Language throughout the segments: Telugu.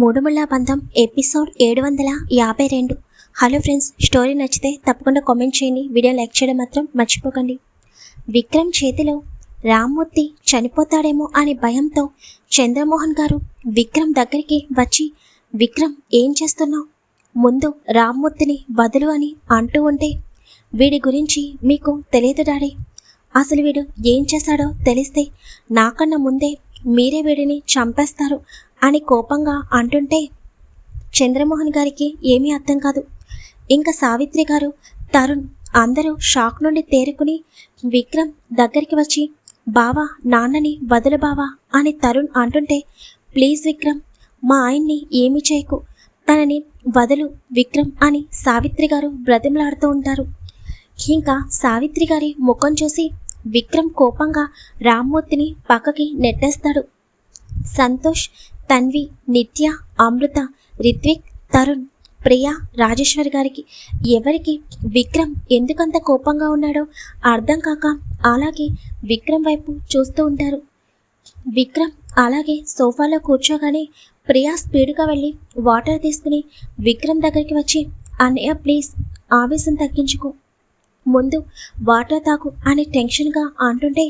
మూడుముళ్ళ బంధం ఎపిసోడ్ ఏడు వందల యాభై రెండు. హలో ఫ్రెండ్స్ స్టోరీ నచ్చితే తప్పకుండా కామెంట్ చేయండి. వీడియో లైక్ చేయడం మాత్రం మర్చిపోకండి. విక్రమ్ చేతిలో రామ్మూర్తి చనిపోతాడేమో అనే భయంతో చంద్రమోహన్ గారు విక్రమ్ దగ్గరికి వచ్చి విక్రమ్ ఏం చేస్తున్నావు? ముందు రామ్మూర్తిని బదులు అని అంటూ ఉంటే వీడి గురించి మీకు తెలియదు డాడీ. అసలు వీడు ఏం చేశాడో తెలిస్తే నాకన్నా ముందే మీరే వీడిని చంపేస్తారు అని కోపంగా అంటుంటే చంద్రమోహన్ గారికి ఏమీ అర్థం కాదు. ఇంకా సావిత్రి గారు తరుణ్ అందరూ షాక్ నుండి తేరుకుని విక్రమ్ దగ్గరికి వచ్చి బావా నాన్నని వదులు బావా అని తరుణ్ అంటుంటే ప్లీజ్ విక్రమ్ మా ఆయన్ని ఏమీ చేయకు. తనని వదులు విక్రమ్ అని సావిత్రి గారు బ్రతిమలాడుతూ ఉంటారు. ఇంకా సావిత్రి గారి ముఖం చూసి విక్రమ్ కోపంగా రామ్మూర్తిని పక్కకి నెట్టేస్తాడు. సంతోష్ తన్వి నిత్య అమృత రిత్విక్ తరుణ్ ప్రియా రాజేశ్వరి గారికి. ఎవరికి? విక్రమ్ ఎందుకంత కోపంగా ఉన్నాడో అర్థం కాక అలాగే విక్రమ్ వైపు చూస్తూ ఉంటారు. విక్రమ్ అలాగే సోఫాలో కూర్చోగానే ప్రియా స్పీడ్గా వెళ్ళి వాటర్ తీసుకుని విక్రమ్ దగ్గరికి వచ్చి అన్నయ్య ప్లీజ్ ఆవేశం తగ్గించుకో. ముందు వాటర్ తాగు అని టెన్షన్గా అంటుంటే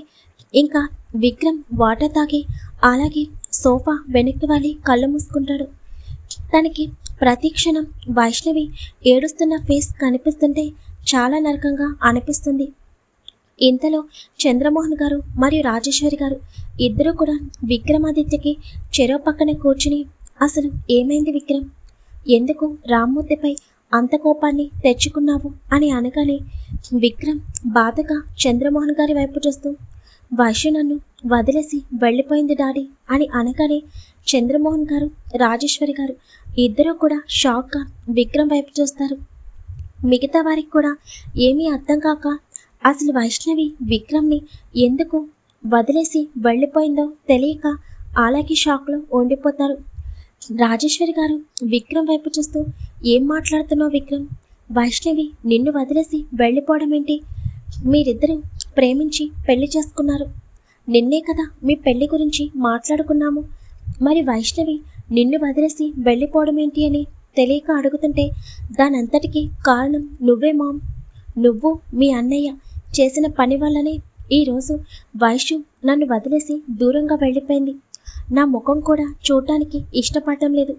ఇంకా విక్రమ్ వాటర్ తాగి అలాగే సోఫా వెనక్కి వాలి కళ్ళు మూసుకుంటాడు. తనకి ప్రతి క్షణం వైష్ణవి ఏడుస్తున్న ఫేస్ కనిపిస్తుంటే చాలా నరకంగా అనిపిస్తుంది. ఇంతలో చంద్రమోహన్ గారు మరియు రాజేశ్వరి గారు ఇద్దరూ కూడా విక్రమాదిత్యకి చెరో పక్కన కూర్చుని అసలు ఏమైంది విక్రమ్? ఎందుకు రామ్మూర్తిపై అంత కోపాన్ని తెచ్చుకున్నావు? అని అనగానే విక్రమ్ బాధగా చంద్రమోహన్ గారి వైపు చూస్తూ వైశ్య నన్ను వదిలేసి వెళ్ళిపోయింది డాడీ అని అనగానే చంద్రమోహన్ గారు రాజేశ్వరి గారు ఇద్దరూ కూడా షాక్గా విక్రమ్ వైపు చూస్తారు. మిగతా వారికి కూడా ఏమీ అర్థం కాక అసలు వైష్ణవి విక్రమ్ని ఎందుకు వదిలేసి వెళ్ళిపోయిందో తెలియక అలాగే షాక్లో ఉండిపోతారు. రాజేశ్వరి గారు విక్రమ్ వైపు చూస్తూ ఏం మాట్లాడుతున్నావు విక్రమ్? వైష్ణవి నిన్ను వదిలేసి వెళ్ళిపోవడం ఏంటి? మీరిద్దరూ ప్రేమించి పెళ్ళి చేసుకున్నారు. నిన్నే కదా మీ పెళ్ళి గురించి మాట్లాడుకున్నాము. మరి వైష్ణవి నిన్ను వదిలేసి వెళ్ళిపోవడం ఏంటి అని తెలియక అడుగుతుంటే దానంతటికీ కారణం నువ్వే మామ్. నువ్వు మీ అన్నయ్య చేసిన పని వల్లనే ఈరోజు వైషు నన్ను వదిలేసి దూరంగా వెళ్ళిపోయింది. నా ముఖం కూడా చూడటానికి ఇష్టపడడం లేదు.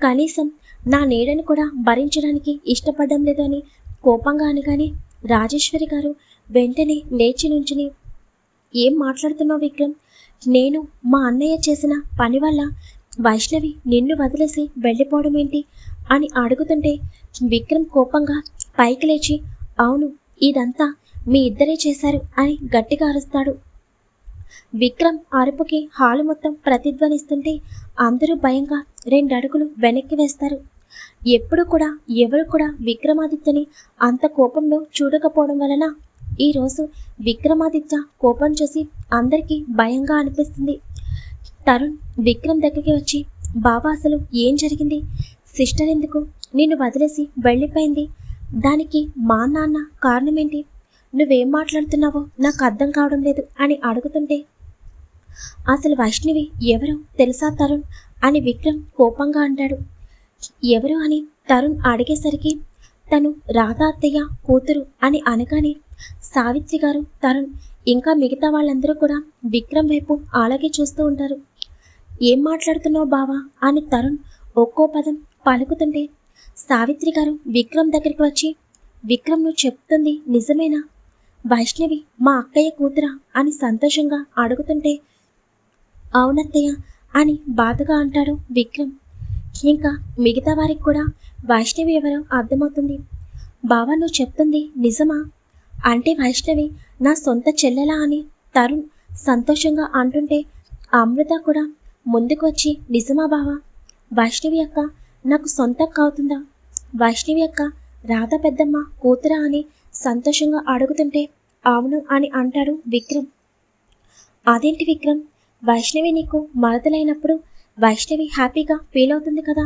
కనీసం నా నీడను కూడా భరించడానికి ఇష్టపడడం లేదు అని కోపంగా అనగానే రాజేశ్వరి గారు వెంటనే లేచి నుంచుని ఏం మాట్లాడుతున్నావు విక్రమ్? నేను మా అన్నయ్య చేసిన పని వల్ల వైష్ణవి నిన్ను వదిలేసి వెళ్ళిపోవడం ఏంటి? అని అడుగుతుంటే విక్రమ్ కోపంగా పైకి లేచి అవును ఇదంతా మీ ఇద్దరే చేశారు అని గట్టిగా అరుస్తాడు. విక్రమ్ అరుపుకి హాలు మొత్తం ప్రతిధ్వనిస్తుంటే అందరూ భయంగా రెండు అడుగులు వెనక్కి వేస్తారు. ఎప్పుడు కూడా ఎవరు కూడా విక్రమాదిత్యని అంత కోపంలో చూడకపోవడం వలన ఈరోజు విక్రమాదిత్య కోపం చూసి అందరికీ భయంగా అనిపిస్తుంది. తరుణ్ విక్రమ్ దగ్గరికి వచ్చి బాబా అసలు ఏం జరిగింది? సిస్టర్ ఎందుకు నిన్ను వదిలేసి వెళ్ళిపోయింది? దానికి మా నాన్న కారణమేంటి? నువ్వేం మాట్లాడుతున్నావో నాకు అర్థం కావడం లేదు అని అడుగుతుంటే అసలు వైష్ణవి ఎవరు తెలుసా తరుణ్? అని విక్రమ్ కోపంగా అంటాడు. ఎవరు? అని తరుణ్ అడిగేసరికి తను రాధా అత్తయ్య కూతురు అని అనగానే సావిత్రి గారు తరుణ్ ఇంకా మిగతా వాళ్ళందరూ కూడా విక్రమ్ వైపు అలాగే చూస్తూ ఉంటారు. ఏం మాట్లాడుతున్నావు బావా? అని తరుణ్ ఒక్కో పదం పలుకుతుంటే సావిత్రి గారు విక్రమ్ దగ్గరికి వచ్చి విక్రమ్ నువ్వు చెప్తుంది నిజమేనా? వైష్ణవి మా అక్కయ్య కూతురా? అని సంతోషంగా అడుగుతుంటే అవునత్తయ్య అని బాధగా అంటాడు విక్రమ్. ఇంకా మిగతా వారికి కూడా వైష్ణవి ఎవరో అర్థమవుతుంది. బావా నువ్వు చెప్తుంది నిజమా? అంటే వైష్ణవి నా సొంత చెల్లెలా అని తరుణ్ సంతోషంగా అంటుంటే అమృత కూడా ముందుకు వచ్చి నిజమా బావా? వైష్ణవి అక్క నాకు సొంత కావుతుందా వైష్ణవి అక్క రాధ పెద్దమ్మ కూతురా అని సంతోషంగా అడుగుతుంటే అవును అని అంటాడు విక్రమ్. అదేంటి విక్రమ్? వైష్ణవి నీకు మరదలైనప్పుడు వైష్ణవి హ్యాపీగా ఫీల్ అవుతుంది కదా?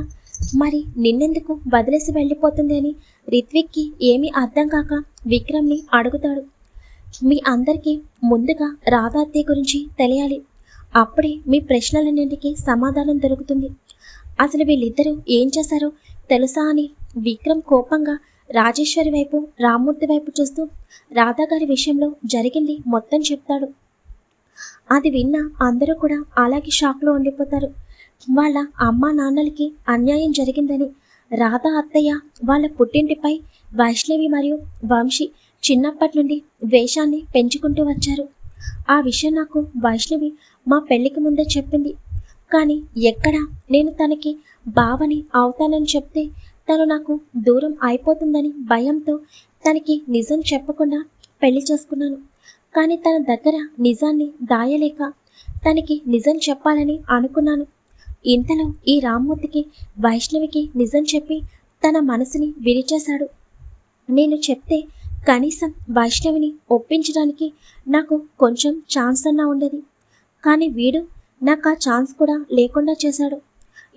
మరి నిన్నెందుకు వదిలేసి వెళ్ళిపోతుంది అని రిత్విక్కి ఏమీ అర్థం కాక విక్రమ్ని అడుగుతాడు. మీ అందరికీ ముందుగా రాధాత్య గురించి తెలియాలి. అప్పుడే మీ ప్రశ్నలన్నింటికి సమాధానం దొరుకుతుంది. అసలు వీళ్ళిద్దరూ ఏం చేశారో తెలుసా అని విక్రమ్ కోపంగా రాజేశ్వరి వైపు రామ్మూర్తి వైపు చూస్తూ రాధాగారి విషయంలో జరిగింది మొత్తం చెప్తాడు. అది విన్న అందరూ కూడా అలాగే షాక్లో ఉండిపోతారు. వాళ్ళ అమ్మా నాన్నలకి అన్యాయం జరిగిందని రాధా అత్తయ్య వాళ్ళ పుట్టింటిపై వైష్ణవి మరియు వంశీ చిన్నప్పటి నుండి ద్వేషాన్ని పెంచుకుంటూ వచ్చారు. ఆ విషయం నాకు వైష్ణవి మా పెళ్ళికి ముందే చెప్పింది. కానీ ఎక్కడ నేను తనకి బావని అవుతానని చెప్తే తను నాకు దూరం అయిపోతుందని భయంతో తనకి నిజం చెప్పకుండా పెళ్ళి చేసుకున్నాను. కానీ తన దగ్గర నిజాన్ని దాయలేక తనకి నిజం చెప్పాలని అనుకున్నాను. ఇంతలో ఈ రామ్మూర్తికి వైష్ణవికి నిజం చెప్పి తన మనసుని విరిచేశాడు. నేను చెప్తే కనీసం వైష్ణవిని ఒప్పించడానికి నాకు కొంచెం ఛాన్స్ అన్నా ఉండేది. కానీ వీడు నాకు ఆ ఛాన్స్ కూడా లేకుండా చేశాడు.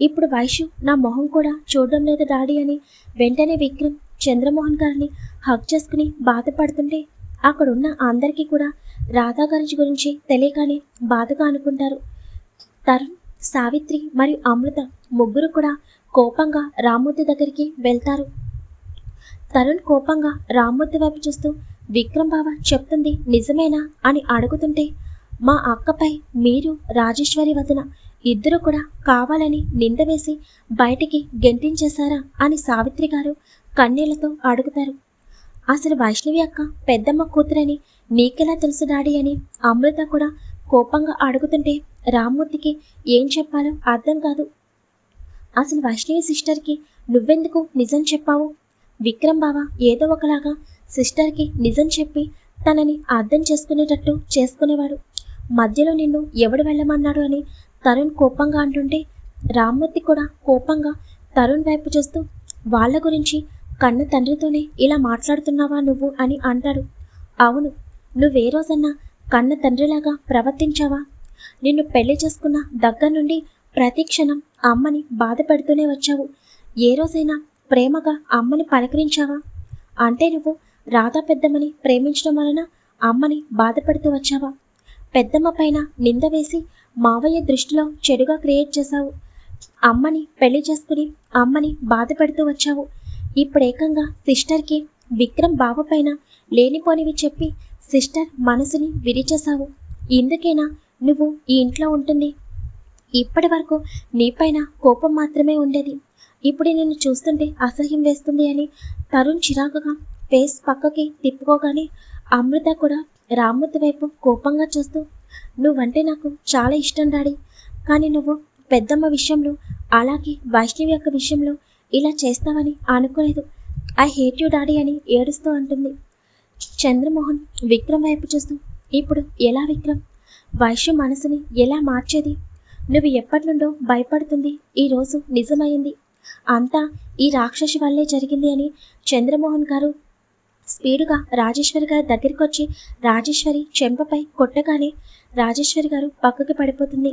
ఇప్పుడు వైషు నా మొహం కూడా చూడడం లేదు డాడీ అని వెంటనే విక్రమ్ చంద్రమోహన్ గారిని హక్ చేసుకుని బాధపడుతుంటే అక్కడున్న అందరికీ కూడా రాధా గారి గురించి తెలియగానే బాధగా అనుకుంటారు. తరుణ్ సావిత్రి మరియు అమృత ముగ్గురు కూడా కోపంగా రామ్మూర్తి దగ్గరికి వెళ్తారు. తరుణ్ కోపంగా రామ్మూర్తి వైపు చూస్తూ విక్రమ్ బావ చెప్తుంది నిజమేనా? అని అడుగుతుంటే మా అక్కపై మీరు రాజేశ్వరి వదిన ఇద్దరు కూడా కావాలని నింద వేసి బయటికి గెంటించేశారా? అని సావిత్రి గారు కన్నీళ్ళతో అడుగుతారు. అసలు వైష్ణవి అక్క పెద్దమ్మ కూతురని నీకెలా తెలుసు డాడీ? అని అమృత కూడా కోపంగా అడుగుతుంటే రామ్మూర్తికి ఏం చెప్పాలో అర్థం కాదు. అసలు వైష్ణవి సిస్టర్కి నువ్వెందుకు నిజం చెప్పావు? విక్రమ్ బావ ఏదో ఒకలాగా సిస్టర్కి నిజం చెప్పి తనని అర్థం చేసుకునేటట్టు చేసుకునేవాడు. మధ్యలో నిన్ను ఎవడు వెళ్ళమన్నాడు అని తరుణ్ కోపంగా అంటుంటే రామ్మూర్తి కూడా కోపంగా తరుణ్ వైపు చూస్తూ వాళ్ళ గురించి కన్న తండ్రితోనే ఇలా మాట్లాడుతున్నావా నువ్వు? అని అంటాడు. అవును. నువ్వే రోజన్నా కన్న తండ్రిలాగా ప్రవర్తించావా? నిన్ను పెళ్ళి చేసుకున్న దగ్గర నుండి ప్రతి క్షణం అమ్మని బాధ పెడుతూనే వచ్చావు. ఏ రోజైనా ప్రేమగా అమ్మని పలకరించావా? అంటే నువ్వు రాధా పెద్దమ్మని ప్రేమించడం వలన అమ్మని బాధపడుతూ వచ్చావా? పెద్దమ్మ పైన నింద వేసి మావయ్య దృష్టిలో చెడుగా క్రియేట్ చేశావు. అమ్మని పెళ్ళి చేసుకుని అమ్మని బాధ పెడుతూ వచ్చావు. ఇప్పుడేకంగా సిస్టర్కి విక్రమ్ బావ పైన లేనిపోనివి చెప్పి సిస్టర్ మనసుని విరిచేశావు. ఇందుకేనా నువ్వు ఈ ఇంట్లో ఉంటుంది. ఇప్పటి వరకు నీపైన కోపం మాత్రమే ఉండేది. ఇప్పుడు నిన్ను చూస్తుంటే అసహ్యం వేస్తుంది అని తరుణ్ చిరాకుగా ఫేస్ పక్కకి తిప్పుకోగానే అమృత కూడా రామ్మూర్తి వైపు కోపంగా చూస్తూ నువ్వంటే నాకు చాలా ఇష్టం డాడీ. కానీ నువ్వు పెద్దమ్మ విషయంలో అలాగే వైష్ణవి యొక్క విషయంలో ఇలా చేస్తావని అనుకోలేదు. ఐ హేట్ యూ డాడీ అని ఏడుస్తూ అంటుంది. చంద్రమోహన్ విక్రమ్ వైపు చూస్తూ ఇప్పుడు ఎలా విక్రమ్? వైశ్య మనసుని ఎలా మార్చేది? నువ్వు ఎప్పటి నుండో భయపడుతుంది ఈరోజు నిజమైంది. అంతా ఈ రాక్షసి వల్లే జరిగింది అని చంద్రమోహన్ గారు స్పీడుగా రాజేశ్వరి గారి దగ్గరికి వచ్చి రాజేశ్వరి చెంపపై కొట్టగానే రాజేశ్వరి గారు పక్కకి పడిపోతుంది.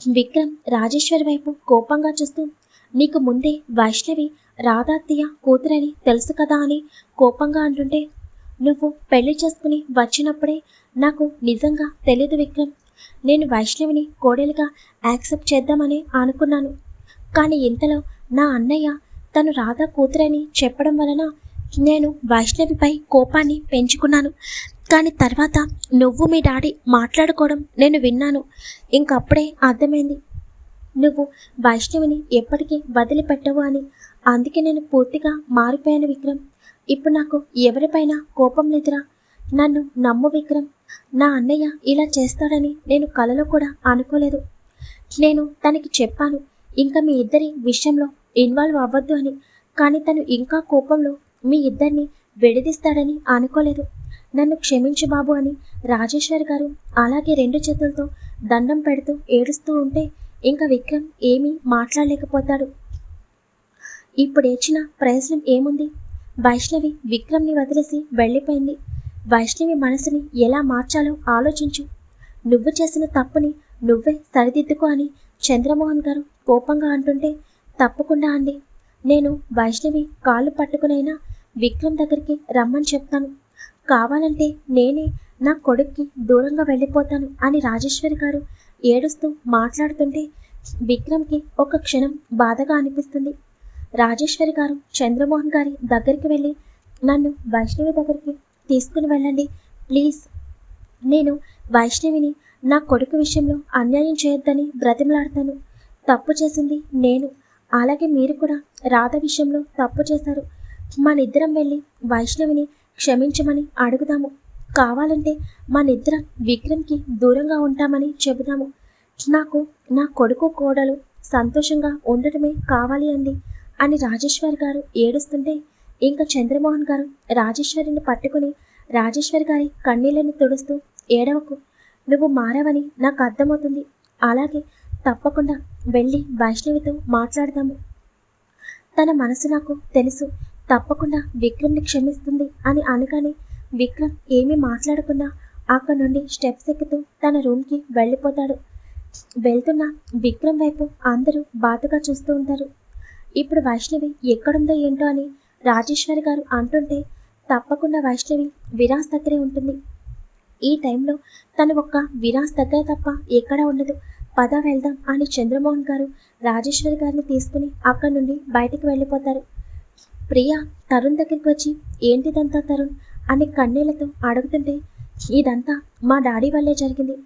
విక్రమ్ రాజేశ్వరి వైపు కోపంగా చూస్తూ నీకు ముందే వైష్ణవి రాధాత్య కూతురని తెలుసు కదా అని కోపంగా అంటుంటే నువ్వు పెళ్ళి చేసుకుని వచ్చినప్పుడే నాకు నిజంగా తెలియదు విక్రమ్. నేను వైష్ణవిని కోడలుగా యాక్సెప్ట్ చేద్దామని అనుకున్నాను. కానీ ఇంతలో నా అన్నయ్య తను రాధా కూతురని చెప్పడం వలన నేను వైష్ణవిపై కోపాన్ని పెంచుకున్నాను. కానీ తర్వాత నువ్వు మీ డాడీ మాట్లాడుకోవడం నేను విన్నాను. ఇంకప్పుడే అర్థమైంది. నువ్వు వైష్ణవిని ఎప్పటికీ వదిలిపెట్టవు అని. అందుకే నేను పూర్తిగా మారిపోయాను విక్రమ్. ఇప్పుడు నాకు ఎవరిపైన కోపం లేదురా. నన్ను నమ్ము విక్రమ్. నా అన్నయ్య ఇలా చేస్తాడని నేను కలలో కూడా అనుకోలేదు. నేను తనకి చెప్పాను ఇంకా మీ ఇద్దరి విషయంలో ఇన్వాల్వ్ అవ్వద్దు అని. కానీ తను ఇంకా కోపంలో మీ ఇద్దరిని విడదీస్తాడని అనుకోలేదు. నన్ను క్షమించు బాబు అని రాజేశ్వరి గారు అలాగే రెండు చేతులతో దండం పెడుతూ ఏడుస్తూ ఉంటే ఇంకా విక్రమ్ ఏమీ మాట్లాడలేకపోతాడు. ఇప్పుడు ఏడ్చిన ప్రయోజనం ఏముంది? వైష్ణవి విక్రమ్ని వదిలేసి వెళ్ళిపోయింది. వైష్ణవి మనసుని ఎలా మార్చాలో ఆలోచించు. నువ్వు చేసిన తప్పుని నువ్వే సరిదిద్దుకో అని చంద్రమోహన్ గారు కోపంగా అంటుంటే తప్పకుండా అండి. నేను వైష్ణవి కాళ్ళు పట్టుకునైనా విక్రమ్ దగ్గరికి రమ్మని చెప్తాను. కావాలంటే నేనే నా కొడుక్కి దూరంగా వెళ్ళిపోతాను అని రాజేశ్వరి గారు ఏడుస్తూ మాట్లాడుతుంటే విక్రమ్కి ఒక క్షణం బాధగా అనిపిస్తుంది. రాజేశ్వరి గారు చంద్రమోహన్ గారి దగ్గరికి వెళ్ళి నన్ను వైష్ణవి దగ్గరికి తీసుకుని వెళ్ళండి. ప్లీజ్. నేను వైష్ణవిని నా కొడుకు విషయంలో అన్యాయం చేయొద్దని బ్రతిమలాడతాను. తప్పు చేసింది నేను. అలాగే మీరు కూడా రాధ విషయంలో తప్పు చేశారు. మనిద్దరం వెళ్ళి వైష్ణవిని క్షమించమని అడుగుదాము. కావాలంటే మనిద్దరం విక్రమ్కి దూరంగా ఉంటామని చెబుదాము. నాకు నా కొడుకు కోడలు సంతోషంగా ఉండటమే కావాలి అండి అని రాజేశ్వరి గారు ఏడుస్తుంటే ఇంకా చంద్రమోహన్ గారు రాజేశ్వరిని పట్టుకుని రాజేశ్వరి గారి కన్నీళ్ళని తుడుస్తూ ఏడవకు నువ్వు మారావని నాకు అర్థమవుతుంది. అలాగే తప్పకుండా వెళ్ళి వైష్ణవితో మాట్లాడదాము. తన మనసు నాకు తెలుసు. తప్పకుండా విక్రమ్ని క్షమిస్తుంది అని అనగానే విక్రమ్ ఏమీ మాట్లాడకుండా అక్కడ నుండి స్టెప్స్ ఎక్కుతూ తన రూమ్కి వెళ్ళిపోతాడు. వెళ్తున్న విక్రమ్ వైపు అందరూ బాధగా చూస్తూ ఉంటారు. ఇప్పుడు వైష్ణవి ఎక్కడుందో ఏంటో అని రాజేశ్వరి గారు అంటుంటే తప్పకుండా వైష్ణవి విరాస్ దగ్గరే ఉంటుంది. ఈ టైంలో తను ఒక్క విరాస్ దగ్గర తప్ప ఎక్కడ ఉండదు. పద వెళ్దాం అని చంద్రమోహన్ గారు రాజేశ్వరి గారిని తీసుకుని అక్కడి నుండి బయటికి వెళ్ళిపోతారు. ప్రియా తరుణ్ దగ్గరికి వచ్చి ఏంటిదంతా తరుణ్? అని కన్నీళ్ళతో అడుగుతుంటే ఇదంతా మా డాడీ వల్లే జరిగింది.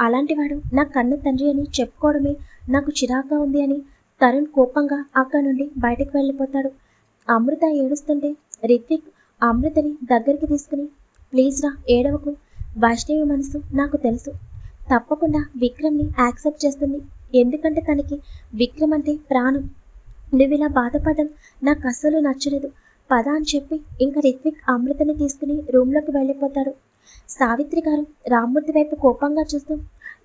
అలాంటివాడు నా కన్న తండ్రి అని చెప్పుకోవడమే నాకు చిరాగ్గా ఉంది అని తరుణ్ కోపంగా అక్కడి నుండి బయటకు వెళ్ళిపోతాడు. అమృత ఏడుస్తుంటే రిత్విక్ అమృతని దగ్గరికి తీసుకుని ప్లీజ్ రా ఏడవకు. వైష్ణవి మనసు నాకు తెలుసు. తప్పకుండా విక్రమ్ని యాక్సెప్ట్ చేస్తుంది. ఎందుకంటే తనకి విక్రమ్ అంటే ప్రాణం. నువ్వు ఇలా బాధపడడం నాకు అస్సలు నచ్చలేదు. పద అని చెప్పి ఇంకా రిత్విక్ అమృతని తీసుకుని రూమ్లోకి వెళ్ళిపోతాడు. సావిత్రి గారు రామ్మూర్తి వైపు కోపంగా చూస్తూ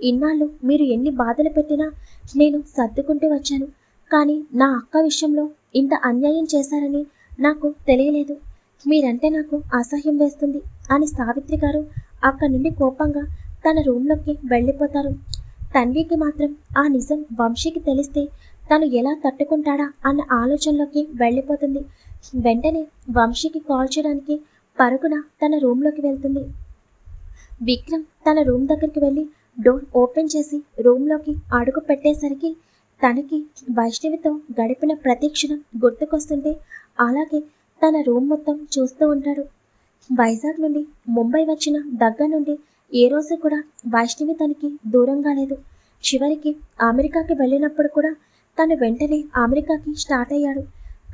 ఇన్నాళ్ళు మీరు ఎన్ని బాధలు పెట్టినా నేను సర్దుకుంటూ వచ్చాను. కానీ నా అక్క విషయంలో ఇంత అన్యాయం చేశారని నాకు తెలియలేదు. మీరంటే నాకు అసహ్యం వేస్తుంది అని సావిత్రి గారు అక్కడి నుండి కోపంగా తన రూమ్లోకి వెళ్ళిపోతారు. తన్వికి మాత్రం ఆ నిజం వంశీకి తెలిస్తే తను ఎలా తట్టుకుంటాడా అన్న ఆలోచనలోకి వెళ్ళిపోతుంది. వెంటనే వంశీకి కాల్ చేయడానికి పరుగున తన రూమ్లోకి వెళ్తుంది. విక్రమ్ తన రూమ్ దగ్గరికి వెళ్ళి డోర్ ఓపెన్ చేసి రూమ్లోకి అడుగు పెట్టేసరికి తనకి వైష్ణవితో గడిపిన ప్రతి క్షణం గుర్తుకొస్తుంటే అలాగే తన రూమ్ మొత్తం చూస్తూ ఉంటాడు. వైజాగ్ నుండి ముంబై వచ్చిన దగ్గర నుండి ఏ రోజు కూడా వైష్ణవి తనకి దూరంగా లేదు. చివరికి అమెరికాకి వెళ్ళినప్పుడు కూడా తను వెంటనే అమెరికాకి స్టార్ట్ అయ్యాడు.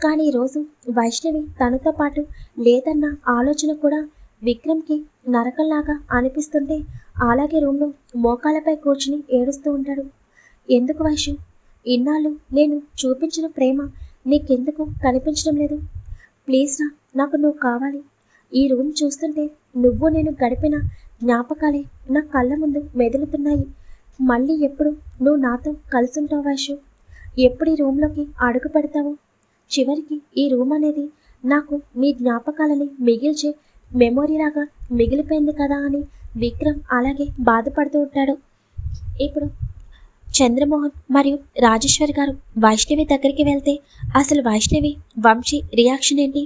కానీ ఈరోజు వైష్ణవి తనతో పాటు లేదన్న ఆలోచన కూడా విక్రమ్కి నరకంలాగా అనిపిస్తుంటే అలాగే రూమ్లో మోకాలపై కూర్చుని ఏడుస్తూ ఉంటాడు. ఎందుకు వైష్ణవి ఇన్నాళ్ళు నేను చూపించిన ప్రేమ నీకెందుకు కనిపించడం లేదు? ప్లీజ్ రా నాకు నువ్వు కావాలి. ఈ రూమ్ చూస్తుంటే నువ్వు నేను గడిపిన జ్ఞాపకాలే నా కళ్ళ ముందు మెదులుతున్నాయి. మళ్ళీ ఎప్పుడు నువ్వు నాతో కలిసుంటావు వైషు ఎప్పుడు ఈ రూమ్లోకి అడుగు పెడతావు? చివరికి ఈ రూమ్ అనేది నాకు మీ జ్ఞాపకాలని మిగిల్చే మెమోరీలాగా మిగిలిపోయింది కదా అని విక్రమ్ అలాగే బాధపడుతూ ఉంటాడు. ఇప్పుడు చంద్రమోహన్ మరియు రాజేశ్వరి గారు వైష్ణవి దగ్గరికి వెళ్తే అసలు వైష్ణవి వంశీ రియాక్షన్ ఏంటి?